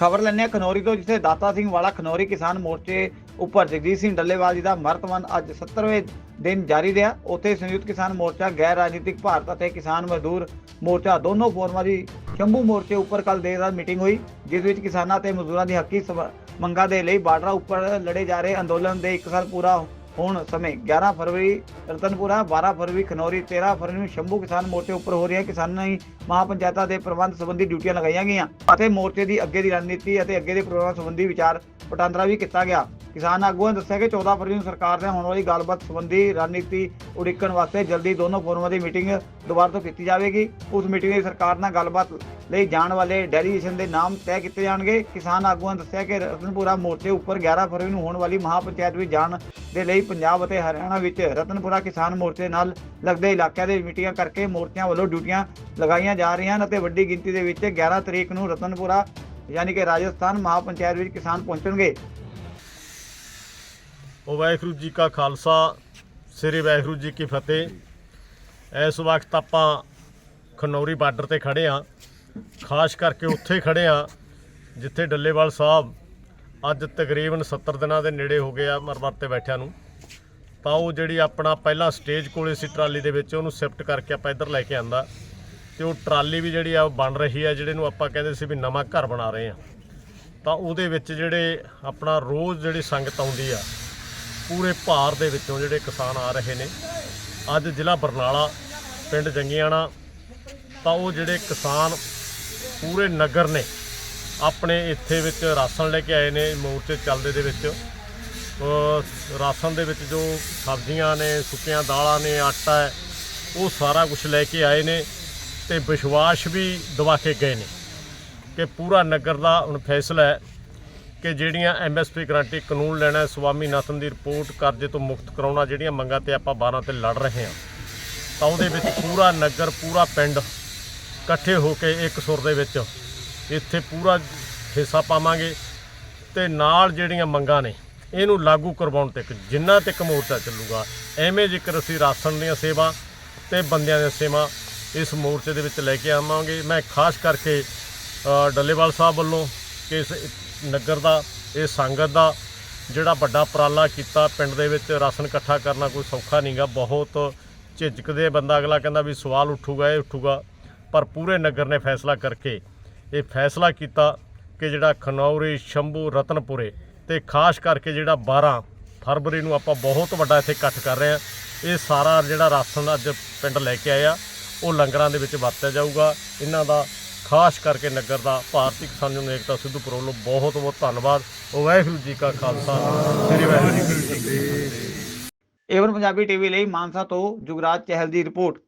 ਖਬਰ ਲੈਣੇ ਖਨੌਰੀ ਤੋਂ ਜਿੱਥੇ ਦਾਤਾ ਸਿੰਘ ਵਾਲਾ ਖਨੌਰੀ ਕਿਸਾਨ ਮੋਰਚੇ ਉੱਪਰ ਜਗਜੀਤ ਸਿੰਘ ਡੱਲੇਵਾਲ ਜੀ ਦਾ ਮਰਤਮਨ ਅੱਜ 70ਵੇਂ ਦਿਨ ਜਾਰੀ ਰਿਹਾ। ਉੱਥੇ ਸੰਯੁਕਤ ਕਿਸਾਨ ਮੋਰਚਾ, ਗੈਰ ਰਾਜਨੀਤਿਕ ਭਾਰਤ ਅਤੇ ਕਿਸਾਨ ਮਜ਼ਦੂਰ ਮੋਰਚਾ ਦੋਨੋਂ ਫੋਰਮਾਂ ਦੀ ਸ਼ੰਭੂ ਮੋਰਚੇ ਉੱਪਰ ਕੱਲ ਦੇਰ ਰਾਤ ਮੀਟਿੰਗ ਹੋਈ, ਜਿਸ ਵਿੱਚ ਕਿਸਾਨਾਂ ਤੇ ਮਜ਼ਦੂਰਾਂ ਦੀ ਹੱਕੀ ਸਮ- ਮੰਗਾਂ ਦੇ ਲਈ ਬਾਰਡਰਾਂ ਉੱਪਰ ਲੜੇ ਜਾ ਰਹੇ ਅੰਦੋਲਨ ਦੇ 1 ਸਾਲ ਪੂਰਾ ਹੋਣ ਸਮੇਂ 11 ਫਰਵਰੀ, ਰਤਨਪੁਰਾ 12 ਫਰਵਰੀ, ਖਨੌਰੀ 13 ਫਰਵਰੀ ਨੂੰ ਸ਼ੰਭੂ ਕਿਸਾਨ ਮੋਰਚੇ ਉੱਪਰ ਹੋ ਰਹੀਆਂ ਕਿਸਾਨਾਂ ਕਿਸਾਨੀ ਮਹਾਪੰਚਾਇਤਾਂ ਦੇ ਪ੍ਰਬੰਧ ਸੰਬੰਧੀ ਡਿਊਟੀਆਂ ਲਗਾਈਆਂ ਗਈਆਂ ਅਤੇ ਮੋਰਚੇ ਦੀ ਅੱਗੇ ਦੀ ਰਣਨੀਤੀ ਅਤੇ ਅੱਗੇ ਦੇ ਪ੍ਰੋਗਰਾਮ ਸੰਬੰਧੀ ਵਿਚਾਰ ਵਟਾਂਦਰਾ ਵੀ ਕੀਤਾ ਗਿਆ। ਕਿਸਾਨ ਆਗੂਆਂ ਨੇ ਦੱਸਿਆ ਕਿ 14 ਫਰਵਰੀ ਨੂੰ ਸਰਕਾਰ ਨਾਲ ਹੋਣ ਵਾਲੀ ਗੱਲਬਾਤ ਸੰਬੰਧੀ ਰਣਨੀਤੀ ਉਡੀਕਣ ਵਾਸਤੇ ਜਲਦੀ ਦੋਨੋਂ ਫੋਰਮਾਂ ਦੀ ਮੀਟਿੰਗ ਦੁਬਾਰਾ ਤੋਂ ਕੀਤੀ ਜਾਵੇਗੀ। ਉਸ ਮੀਟਿੰਗ ਵਿੱਚ ਸਰਕਾਰ ਨਾਲ ਗੱਲਬਾਤ ਲਈ ਜਾਣ ਵਾਲੇ ਡੈਲੀਗੇਸ਼ਨ ਦੇ ਨਾਮ ਤੈਅ ਕੀਤੇ ਜਾਣਗੇ। ਕਿਸਾਨ ਆਗੂਆਂ ਨੇ ਦੱਸਿਆ ਕਿ ਰਤਨਪੁਰਾ ਮੋਰਚੇ ਉੱਪਰ 11 ਫਰਵਰੀ ਨੂੰ ਹੋਣ ਵਾਲੀ ਮਹਾਪੰਚਾਇਤ ਵਿੱਚ ਜਾਣ ਦੇ ਲਈ ਪੰਜਾਬ ਅਤੇ ਹਰਿਆਣਾ ਵਿੱਚ ਰਤਨਪੁਰਾ ਕਿਸਾਨ ਮੋਰਚੇ ਨਾਲ ਲੱਗਦੇ ਇਲਾਕਿਆਂ ਦੇ ਮੀਟਿੰਗਾਂ ਕਰਕੇ ਮੋਰਚਿਆਂ ਵੱਲੋਂ ਡਿਊਟੀਆਂ ਲਗਾਈਆਂ ਜਾ ਰਹੀਆਂ ਹਨ ਅਤੇ ਵੱਡੀ ਗਿਣਤੀ ਦੇ ਵਿੱਚ 11 ਤਰੀਕ ਨੂੰ ਰਤਨਪੁਰਾ ਯਾਨੀ ਕਿ ਰਾਜਸਥਾਨ ਮਹਾਪੰਚਾਇਤ ਵਿੱਚ ਕਿਸਾਨ ਪਹੁੰਚਣਗੇ। ਵਾਹਿਗੁਰੂ ਜੀ ਕਾ ਖਾਲਸਾ, ਸ੍ਰੀ ਵਾਹਿਗੁਰੂ ਜੀ ਕੀ ਫਤਿਹ। ਇਸ ਵਕਤ ਆਪਾਂ ਖਨੌਰੀ ਬਾਰਡਰ ਤੇ ਖੜੇ ਆ ਖਾਸ ਕਰਕੇ ਉੱਥੇ ਖੜੇ ਆ ਜਿੱਥੇ ਡੱਲੇਵਾਲ ਸਾਹਿਬ ਅੱਜ ਤਕਰੀਬਨ 70 ਦਿਨਾਂ ਦੇ ਨੇੜੇ ਹੋ ਗਏ ਆ ਮਰਮਰ ਤੇ ਬੈਠਿਆਂ ਨੂੰ। ਤਾਂ ਉਹ ਜਿਹੜੀ ਆਪਣਾ ਪਹਿਲਾਂ ਸਟੇਜ ਕੋਲੇ ਸੀ ਟਰਾਲੀ ਦੇ ਵਿੱਚ ਉਹਨੂੰ ਸ਼ਿਫਟ ਕਰਕੇ ਆਪਾਂ ਇੱਧਰ ਲੈ ਕੇ ਆਂਦਾ। ਤੇ ਉਹ ਟਰਾਲੀ ਵੀ ਜਿਹੜੀ ਆ ਉਹ ਬਣ ਰਹੀ ਆ ਜਿਹੜੇ ਨੂੰ ਆਪਾਂ ਕਹਿੰਦੇ ਸੀ ਵੀ ਨਵਾਂ ਘਰ ਬਣਾ ਰਹੇ ਆ। ਤਾਂ ਉਹਦੇ ਵਿੱਚ ਜਿਹੜੇ ਆਪਣਾ ਰੋਜ਼ ਜਿਹੜੀ ਸੰਗਤ ਆਉਂਦੀ ਆ ਪੂਰੇ ਭਾਰ ਦੇ ਵਿੱਚੋਂ ਜਿਹੜੇ ਕਿਸਾਨ ਆ ਰਹੇ ਨੇ। ਅੱਜ ਜ਼ਿਲ੍ਹਾ ਬਰਨਾਲਾ, ਪਿੰਡ ਜੰਗੀਆਣਾ, ਤਾਂ ਉਹ ਜਿਹੜੇ ਕਿਸਾਨ ਪੂਰੇ ਨਗਰ ਨੇ, ਆਪਣੇ ਇੱਥੇ ਵਿੱਚ ਰਾਸ਼ਨ ਲੈ ਕੇ ਆਏ ਨੇ ਮੋਰਚੇ ਚੱਲਦੇ ਦੇ ਵਿੱਚ। ਰਾਸ਼ਨ ਦੇ ਵਿੱਚ ਜੋ ਸਬਜ਼ੀਆਂ ਨੇ, ਸੁੱਕੀਆਂ ਦਾਲਾਂ ਨੇ, ਆਟਾ ਹੈ, ਉਹ ਸਾਰਾ ਕੁਝ ਲੈ ਕੇ ਆਏ ਨੇ ਤੇ ਵਿਸ਼ਵਾਸ ਵੀ ਦਵਾ ਕੇ ਗਏ ਨੇ ਕਿ ਪੂਰਾ ਨਗਰ ਦਾ ਹੁਣ ਫੈਸਲਾ ਹੈ। ਕਿ ਜਿਹੜੀਆਂ ਐਮਐਸਪੀ ਗਰੰਟੀ ਕਾਨੂੰਨ ਲੈਣਾ ਹੈ, ਨਾਥਨ ਦੀ ਰਿਪੋਰਟ ਕਰਜ਼ੇ ਤੋਂ ਮੁਕਤ ਕਰਾਉਣਾ ਜਿਹੜੀਆਂ ਮੰਗਾਂ ਤੇ ਆਪਾਂ 12 ਤੇ ਲੜ ਰਹੇ ਹਾਂ ਤਾਂ ਉਹਦੇ ਵਿੱਚ ਪੂਰਾ ਨਗਰ ਪੂਰਾ ਪਿੰਡ ਇਕੱਠੇ ਹੋ ਕੇ ਇੱਕ ਸੁਰ ਦੇ ਵਿੱਚ ਇੱਥੇ ਪੂਰਾ ਹਿੱਸਾ ਪਾਵਾਂਗੇ ਤੇ ਨਾਲ ਜਿਹੜੀਆਂ ਮੰਗਾਂ ਨੇ ਇਹਨੂੰ ਲਾਗੂ ਕਰਵਾਉਣ ਤੱਕ ਜਿੰਨਾ ਤੱਕ ਮੋਰਚਾ ਚੱਲੂਗਾ ਐਵੇਂ ਜ਼ਿਕਰ ਅਸੀਂ ਰਾਸ਼ਨ ਦੀਆਂ ਸੇਵਾ ਤੇ ਬੰਦਿਆਂ ਦੀਆਂ ਸੇਵਾ ਇਸ ਮੋਰਚੇ ਦੇ ਵਿੱਚ ਲੈ ਕੇ ਆਵਾਂਗੇ ਮੈਂ ਖਾਸ ਕਰਕੇ ਡੱਲੇਵਾਲ ਸਾਹਿਬ ਵੱਲੋਂ ਕਿ ਨਗਰ ਦਾ, ਇਹ ਸੰਗਤ ਦਾ ਜਿਹੜਾ ਵੱਡਾ ਉਪਰਾਲਾ ਕੀਤਾ, ਪਿੰਡ ਦੇ ਵਿੱਚ ਰਾਸ਼ਨ ਇਕੱਠਾ ਕਰਨਾ ਕੋਈ ਸੌਖਾ ਨਹੀਂਗਾ ਬਹੁਤ ਝਿਜਕਦੇ ਬੰਦਾ, ਅਗਲਾ ਕਹਿੰਦਾ ਵੀ ਸਵਾਲ ਉੱਠੂਗਾ, ਇਹ ਉੱਠੂਗਾ। ਪਰ ਪੂਰੇ ਨਗਰ ਨੇ ਫੈਸਲਾ ਕਰਕੇ, ਇਹ ਫੈਸਲਾ ਕੀਤਾ ਕਿ ਜਿਹੜਾ ਖਨੌਰੀ, ਸ਼ੰਭੂ, ਰਤਨਪੁਰੇ ਤੇ ਖਾਸ ਕਰਕੇ ਜਿਹੜਾ 12 ਫਰਵਰੀ ਨੂੰ ਆਪਾਂ ਬਹੁਤ ਵੱਡਾ ਇੱਥੇ ਇਕੱਠ ਕਰ ਰਹੇ ਆ ਇਹ ਸਾਰਾ ਜਿਹੜਾ ਰਾਸ਼ਨ ਅੱਜ ਪਿੰਡ ਲੈ ਕੇ ਆਇਆ ਉਹ ਲੰਗਰਾਂ ਦੇ ਵਿੱਚ ਵਰਤਿਆ ਜਾਊਗਾ। ਇਹਨਾਂ ਦਾ ਖਾਸ ਕਰਕੇ ਨਗਰ ਦਾ ਭਾਰਤੀ ਕਿਸਾਨ ਯੂਨੀਅਨ ਏਕਤਾ ਸਿੱਧੂਪੁਰ ਵੱਲੋਂ ਬਹੁਤ ਬਹੁਤ ਧੰਨਵਾਦ। ਵਾਹਿਗੁਰੂ ਜੀ ਕਾ ਖਾਲਸਾ, ਸ੍ਰੀ ਵਾਹਿਗੁਰੂ ਜੀ ਕੀ ਫਤਿਹ। ਏਵਨ ਪੰਜਾਬੀ ਟੀਵੀ ਲਈ ਮਾਨਸਾ ਤੋਂ ਜੁਗਰਾਜ ਚਹਿਲ ਦੀ ਰਿਪੋਰਟ।